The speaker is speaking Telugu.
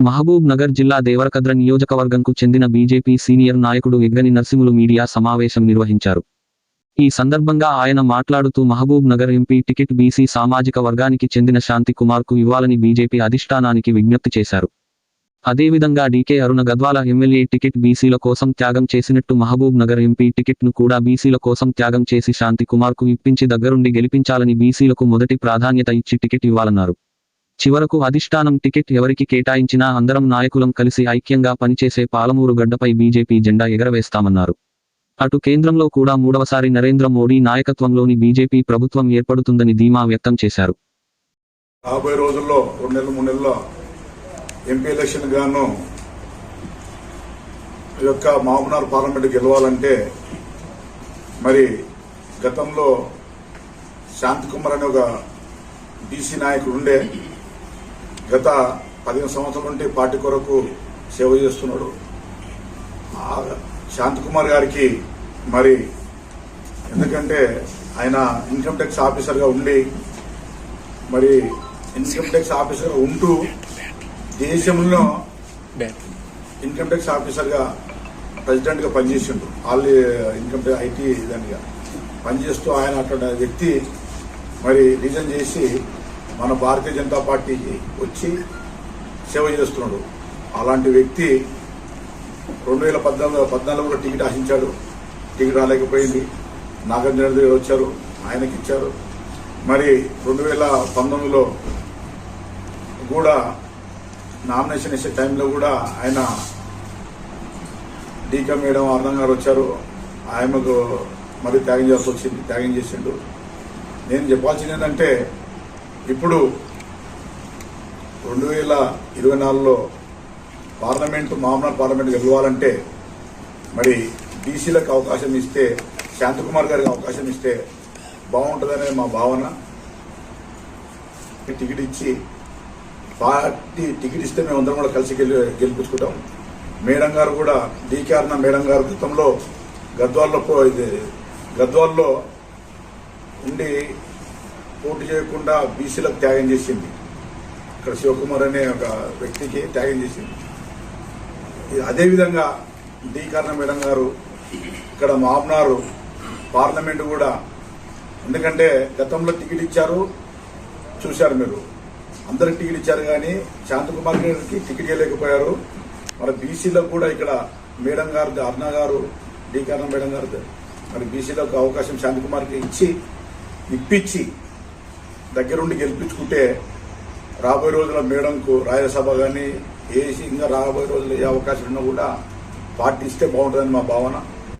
మహబూబ్ నగర్ జిల్లా దేవరకద్ర నియోజకవర్గంకు చెందిన బీజేపీ సీనియర్ నాయకుడు ఎగ్గని నర్సింహులు మీడియా సమావేశం నిర్వహించారు. ఈ సందర్భంగా ఆయన మాట్లాడుతూ Mahabub Nagar MP ticket BC సామాజిక వర్గానికి చెందిన శాంతి కుమార్కు ఇవ్వాలని బీజేపీ అధిష్టానానికి విజ్ఞప్తి చేశారు. అదేవిధంగా DK Aruna Gadwal MLA ticket బీసీల కోసం త్యాగం చేసినట్టు మహబూబ్ నగర్ ఎంపీ టికెట్ను కూడా బీసీల కోసం త్యాగం చేసి శాంతి కుమార్కు ఇప్పించి దగ్గరుండి గెలిపించాలని బీసీలకు మొదటి ప్రాధాన్యత ఇచ్చి టికెట్ ఇవ్వాలన్నారు. చివరకు అధిష్టానం టికెట్ ఎవరికి కేటాయించినా అందరం నాయకులం కలిసి ఐక్యంగా పనిచేసే పాలమూరు గడ్డపై బీజేపీ జెండా ఎగరవేస్తామన్నారు. అటు కేంద్రంలో కూడా మూడవసారి నరేంద్ర మోడీ నాయకత్వంలోని బీజేపీ ప్రభుత్వం ఏర్పడుతుందని ధీమా వ్యక్తం చేశారు. రాబోయే రోజుల్లో రెండు నెలలు మూడు నెలల్లో ఎంపీ ఎలక్షన్ గాను ఈ యొక్క మామూనార్ పార్లమెంట్ గెలవాలంటే మరి గతంలో శాంతికుమార్ అనే ఒక బీసీ నాయకుడు ఉండే గత పదిహేను సంవత్సరాల నుండి పార్టీ కొరకు సేవ చేస్తున్నాడు. శాంతకుమార్ గారికి మరి ఎందుకంటే ఆయన ఇన్కమ్ ట్యాక్స్ ఆఫీసర్గా ఉండి మరి ఇన్కమ్ ట్యాక్స్ ఆఫీసర్గా ఉంటూ దేశంలో ఇన్కమ్ ట్యాక్స్ ఆఫీసర్గా ప్రెసిడెంట్గా పనిచేసిండు. ఆల్ ఇన్కమ్ ట్యాక్స్ ఐటీ దానిగా పనిచేస్తూ ఆయన అటువంటి వ్యక్తి మరి రిజైన్ చేసి మన భారతీయ జనతా పార్టీకి వచ్చి సేవ చేస్తున్నాడు. అలాంటి వ్యక్తి రెండు వేల పద్నాలుగు పద్నాలుగులో టికెట్ ఆశించాడు. టికెట్ రాలేకపోయింది. నాగార్జున దగ్గర వచ్చారు. ఆయనకి ఇచ్చారు. మరి రెండు వేల పంతొమ్మిదిలో కూడా నామినేషన్ ఇచ్చే టైంలో కూడా ఆయన డీకా మేడం అర్థం గారు వచ్చారు. ఆయనకు మరి త్యాగం చేయాల్సి వచ్చింది. త్యాగం చేసిండు. నేను చెప్పాల్సింది ఏంటంటే ఇప్పుడు రెండు వేల ఇరవై నాలుగులో పార్లమెంటు మామూలు పార్లమెంట్ గెలవాలంటే మరి బీసీలకు అవకాశం ఇస్తే శాంతకుమార్ గారికి అవకాశం ఇస్తే బాగుంటుందనే మా భావన. టికెట్ ఇచ్చి పార్టీ టికెట్ ఇస్తే మేము అందరం కూడా కలిసి గెలి గెలిపించుకుంటాం. మేడం గారు కూడా డీకేఆర్న మేడం గారు గతంలో గద్వాల్లో పో- ఇది గద్వాల్లో ఉండి పోటీ చేయకుండా బీసీలకు త్యాగం చేసింది. ఇక్కడ శివకుమార్ అనే ఒక వ్యక్తికి త్యాగం చేసింది. అదేవిధంగా డి. కర్ణ మేడం గారు ఇక్కడ మామ్నారు పార్లమెంటు కూడా ఎందుకంటే గతంలో టికెట్ ఇచ్చారు చూశారు మీరు. అందరికి టికెట్ ఇచ్చారు కానీ శాంతకుమార్ గారికి టికెట్ ఇవ్వలేకపోయారు. మరి బీసీలకు కూడా ఇక్కడ మేడం గారు అర్ణ గారు డి. కర్ణ మేడం గారు మరి బీసీలకు అవకాశం శాంతకుమార్కి ఇచ్చి ఇప్పించి దగ్గరుండి గెలిపించుకుంటే రాబోయే రోజుల మేడంకు రాజ్యసభ కానీ ఏసీ ఇంకా రాబోయే రోజుల్లో ఏ అవకాశం ఉన్నా కూడా పార్టీ ఇస్తే బాగుంటుందని మా భావన.